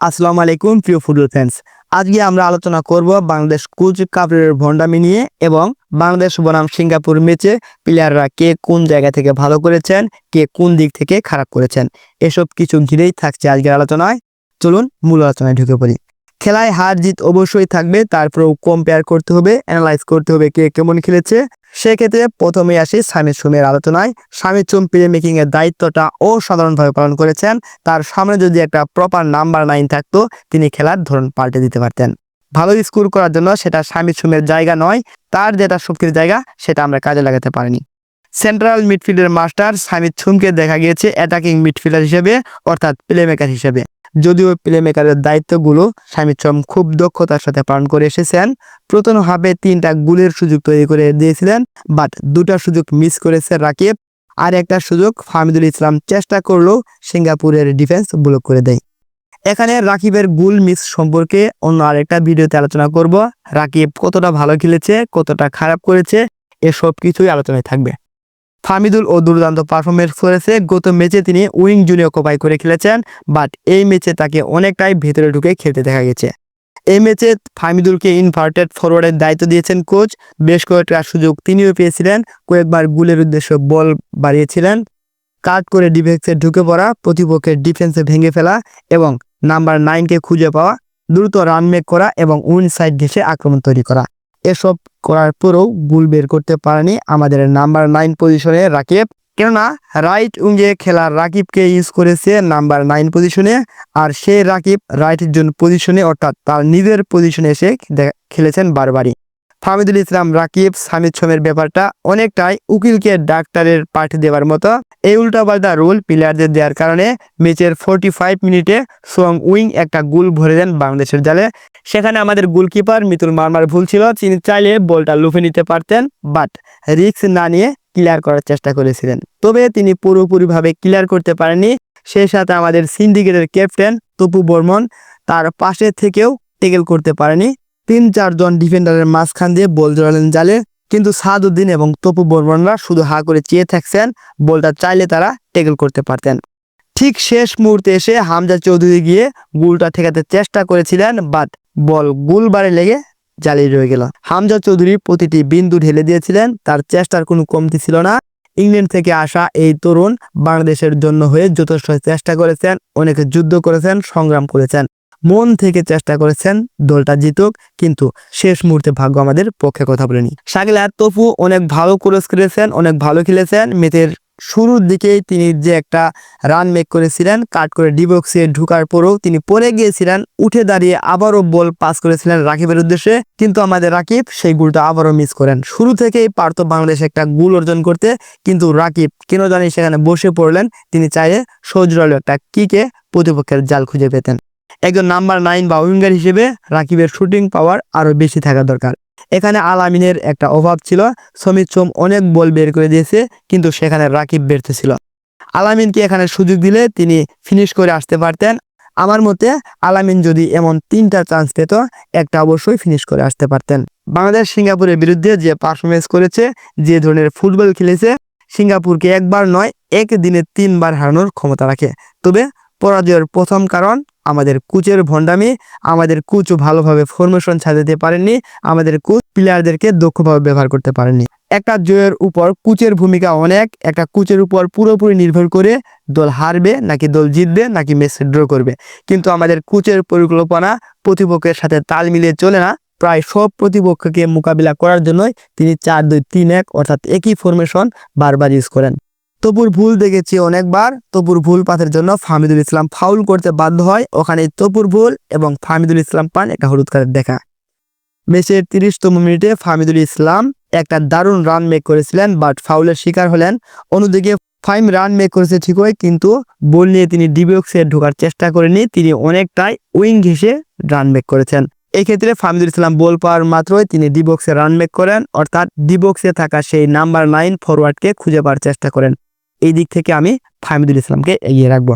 আসসালামু আলাইকুম, প্রিয় ফুটবল ফ্যান্স আজকে আমরা আলোচনা করব বাংলাদেশ কোচ কাপড়ের ভন্ডামি নিয়ে এবং বাংলাদেশ বনাম সিঙ্গাপুর ম্যাচে প্লেয়াররা কে কোন জায়গা থেকে ভালো করেছেন, কে কোন দিক থেকে খারাপ করেছেন। এসব কিছু ঘিরেই থাকছে আজকের আলোচনায়। চলুন মূল আলোচনায় ঢুকে পড়ি। খেলায় হার জিত অবশ্যই থাকবে, তারপরেও কম্পেয়ার করতে হবে অ্যানালাইজ করতে হবে কে কেমন খেলেছে। সেক্ষেত্রে প্রথমেই আসি স্বামী সুমের আলোচনায়। স্বামী চুম প্লে মেকিং এর দায়িত্বটা অসাধারণভাবে পালন করেছেন। তার সামনে যদি একটা প্রপার নাম্বার নাইন থাকতো, তিনি খেলার ধরন পাল্টে দিতে পারতেন। ভালো স্কোর করার জন্য সেটা স্বামী সুমের জায়গা নয়, তার যেটা শক্তির জায়গা, সেটা আমরা কাজে লাগাতে পারিনি। সেন্ট্রাল মিডফিল্ডের মাস্টার সামিদ ছুমকে দেখা গিয়েছে অ্যাটাকিং মিডফিল্ডার হিসেবে, অর্থাৎ প্লেমেকার হিসেবে। যদিও প্লেমেকারের দায়িত্বগুলো সামিদ চম খুব দক্ষতার সাথে পালন করে এসেছেন, প্রথম হাফে তিনটা গুলের সুযোগ তৈরি করে দিয়েছিলেন বাট দুটা সুযোগ মিস করেছে রাকিব। আর একটা সুযোগ ফাহমিদুল ইসলাম চেষ্টা করলেও সিঙ্গাপুরের ডিফেন্স ব্লক করে দেয়। এখানে রাকিবের গুল মিস সম্পর্কে অন্য আরেকটা ভিডিওতে আলোচনা করব। রাকিব কতটা ভালো খেলেছে, কতটা খারাপ করেছে, এসব কিছুই আলোচনায় থাকবে। ফামিদুল ও দুর্দান্ত পারফরমেন্স করেছে। গত ম্যাচে তিনি উইং জুনিয়র কোপাই করে খেলেছেন বাট এই ম্যাচে তাকে অনেকটাই ভেতরে ঢুকে খেলতে দেখা গেছে। এই ম্যাচে ফামিদুলকে ইনভার্টেড ফরওয়ার্ডের দায়িত্ব দিয়েছেন কোচ বেশ কয়েকটা সুযোগ তিনিও পেয়েছিলেন, কয়েকবার গুলের উদ্দেশ্যে বল বাড়িয়েছিলেন। কাট করে ডিফেন্সে ঢুকে পড়া, প্রতিপক্ষের ডিফেন্সে ভেঙে ফেলা এবং নাম্বার নাইনকে খুঁজে পাওয়া, দ্রুত রান মেক করা এবং উইন সাইড ঘেসে আক্রমণ তৈরি করা। এসব করার পরেও গুল বের করতে পারেনি আমাদের নাম্বার নাইন পজিশনে রাকিব। কেননা রাইট উইঙ্গে খেলার রাকিবকে ইউজ করেছে নাম্বার নাইন পজিশনে আর সে রাকিব রাইট জোন পজিশনে অর্থাৎ তার নিজের পজিশনে এসে খেলেছেন বারবারই। ফামিদুল ইসলাম, রাকিব, সামিদ সোমের ব্যাপারটা অনেকটাই উকিলকে ডাক্তারের পাঠ দেওয়ার মতো এই উল্টাপাল্টা রুল প্লেয়ারদের দেওয়ার কারণে ম্যাচের ফোরটি ফাইভ মিনিটে সোয়াং উইং একটা গোল ভরে দেন বাংলাদেশের জালে। সেখানে আমাদের গোলকিপার মিতুল মারমার ভুল ছিল, তিনি চাইলে বলটা লুফে নিতে পারতেন বাট রিস্ক না নিয়ে ক্লিয়ার করার চেষ্টা করেছিলেন। তবে তিনি পুরোপুরিভাবে ক্লিয়ার করতে পারেননি। সেই সাথে আমাদের সিন্ডিকেটের ক্যাপ্টেন তপু বর্মন তার পাশে থেকেও টেকেল করতে পারেনি। তিন চারজন ডিফেন্ডারের মাঝখান দিয়ে বল জড়ালেন জালে। কিন্তু সাদউদ্দিন এবং তপু বর্মনরা শুধু হা করে চেয়ে থাকছেন, বলটা চাইলে তারা টেকেল করতে পারতেন। ঠিক শেষ মুহূর্তে এসে হামজা চৌধুরী গিয়ে গুলটা ঠেকাতে চেষ্টা করেছিলেন, বাট বল গুল বারে লেগে জালি রয়ে গেল। হামজা চৌধুরী প্রতিটি বিন্দু ঢেলে দিয়েছিলেন, তার চেষ্টার কোনো কমতি ছিল না। ইংল্যান্ড থেকে আসা এই তরুণ বাংলাদেশের জন্য হয়ে যথেষ্ট চেষ্টা করেছেন, অনেকে যুদ্ধ করেছেন, সংগ্রাম করেছেন। মন থেকে চেষ্টা করেছেন দলটা জিতুক, কিন্তু শেষ মুহূর্তে ভাগ্য আমাদের পক্ষে কথা বলেনি। শাকিল আর তপু অনেক ভালো ক্রস করেছেন অনেক ভালো খেলেছেন। ম্যাচের শুরুর দিকেই তিনি যে একটা রান মেক করেছিলেন কাট করে ডিবক্সে ঢুকার পরেও তিনি পরে গিয়েছিলেন, উঠে দাঁড়িয়ে আবারও বল পাস করেছিলেন রাকিবের উদ্দেশ্যে। কিন্তু আমাদের রাকিব সেই গুলটা আবারও মিস করেন। শুরু থেকেই পারত বাংলাদেশ একটা গুল অর্জন করতে, কিন্তু রাকিব কেন জানি সেখানে বসে পড়লেন, তিনি চাইলে সজরালো একটা কিকে প্রতিপক্ষের জাল খুঁজে পেতেন। একজন নাম্বার নাইন বা উইঙ্গার হিসেবে রাকিবের শুটিং পাওয়ার আরও বেশি থাকা দরকার। এখানে আলামিনের একটা অভাব ছিল সমিত সোম অনেক বল বের করে দিয়েছে, কিন্তু সেখানে রাকিব ছিল। আলামিনকে এখানে সুযোগ দিলে তিনি ফিনিশ করে আসতে পারতেন? আমার মতে আলামিন যদি এমন তিনটা চান্স পেত, একটা অবশ্যই ফিনিশ করে আসতে পারতেন। বাংলাদেশ সিঙ্গাপুরের বিরুদ্ধে যে পারফরমেন্স করেছে, যে ধরনের ফুটবল খেলেছে, সিঙ্গাপুরকে একবার নয় এক দিনে তিনবার হারানোর ক্ষমতা রাখে। তবে পরাজয়ের প্রথম কারণ আমাদের কোচের ভণ্ডামি, আমাদের কোচও ভালোভাবে ফরমেশন সাজাতে পারেননি, আমাদের কোচ প্লেয়ারদেরকে দক্ষভাবে ব্যবহার করতে পারেননি। একটা জয়ের উপর কোচের ভূমিকা অনেক, একটা কোচের উপর পুরোপুরি নির্ভর করে দল হারবে নাকি দল জিতবে নাকি ম্যাচ ড্র করবে। কিন্তু আমাদের কোচের পরিকল্পনা প্রতিপক্ষের সাথে তাল মিলিয়ে চলে না। প্রায় সব প্রতিপক্ষকে মোকাবিলা করার জন্যই তিনি চার দুই তিন এক অর্থাৎ একই ফরমেশন বারবার ইউজ করেন। তপুর ভুল দেখেছি অনেকবার। তপুর ভুল পাথের জন্য ফাহমিদুল ইসলাম ফাউল করতে বাধ্য হয়। ওখানে তপুর ভুল এবং ফাহমিদুল ইসলাম পান একটা হলুদ কার্ড দেখা। ম্যাচের তিরিশতম মিনিটে ফাহমিদুল ইসলাম একটা দারুণ রান মেক করেছিলেন বাট ফাউলের শিকার হলেন। অন্যদিকে ফাইম রান মেক করেছে ঠিকই, কিন্তু বল নিয়ে তিনি ডিবক্সে ঢোকার চেষ্টা করেনি তিনি অনেকটাই উইং ঘেসে রান মেক করেছেন। এক্ষেত্রে ফাহমিদুল ইসলাম বল পাওয়ার মাত্রই তিনি ডিবক্সে রান মেক করেন, অর্থাৎ ডিবক্সে থাকা সেই নাম্বার নাইন ফরওয়ার্ডকে খুঁজে পাওয়ার চেষ্টা করেন। এই দিক থেকে আমি ফাহমিদুল ইসলামকে এগিয়ে রাখব।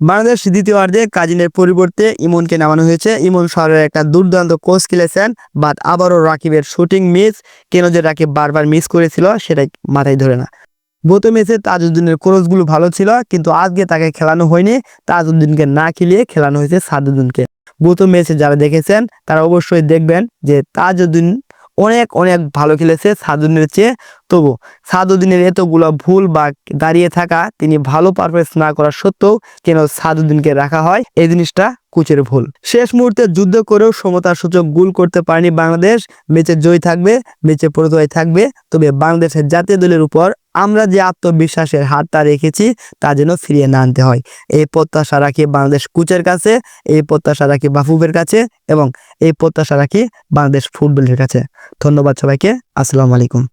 বাংলাদেশ দ্বিতীয় অর্ধে কাজিনের পরিবর্তে ইমনকে নামানো হয়েছে। ইমন শহরের একটা দুর্দান্ত কোচ খেলেছেন, বাট আবারও রাকিবের শুটিং মিস। কেন যে রাকিব বারবার মিস করেছিল সেটাই মাথায় ধরে না। গত ম্যাচে তাজউদ্দিনের ক্রসগুলো ভালো ছিল, কিন্তু আজকে তাকে খেলানো হয়নি। তাজউদ্দিনকে না খেলিয়ে খেলানো হয়েছে সাদুদ্দিনকে। গত ম্যাচে যারা দেখেছেন, তারা অবশ্যই দেখবেন যে তাজউদ্দিন অনেক অনেক ভালো খেলেছে সাদুদ্দিনের চেয়ে। তবু সাদুদ্দিনের এতগুলো ভুল বা দাঁড়িয়ে থাকা তিনি ভালো পারফরমেন্স না করা সত্ত্বেও কেন সাদুদ্দিনকে রাখা হয়? এই জিনিসটা কুচের ভুল। শেষ মুহূর্তে যুদ্ধ করেও সমতার সূচক গুল করতে পারেনি বাংলাদেশ। ম্যাচে জয় থাকবে, ম্যাচে পরাজয় থাকবে। তবে বাংলাদেশের জাতীয় দলের উপর আমরা যে আত্মবিশ্বাসের হাতটা রেখেছি তা যেন ফিরিয়ে না আনতে হয়। এই প্রত্যাশা রাখি বাংলাদেশ কোচের কাছে, এই প্রত্যাশা রাখি বাফুবের কাছে এবং এই প্রত্যাশা রাখি বাংলাদেশ ফুটবলের কাছে। ধন্যবাদ সবাইকে, আসসালামু আলাইকুম।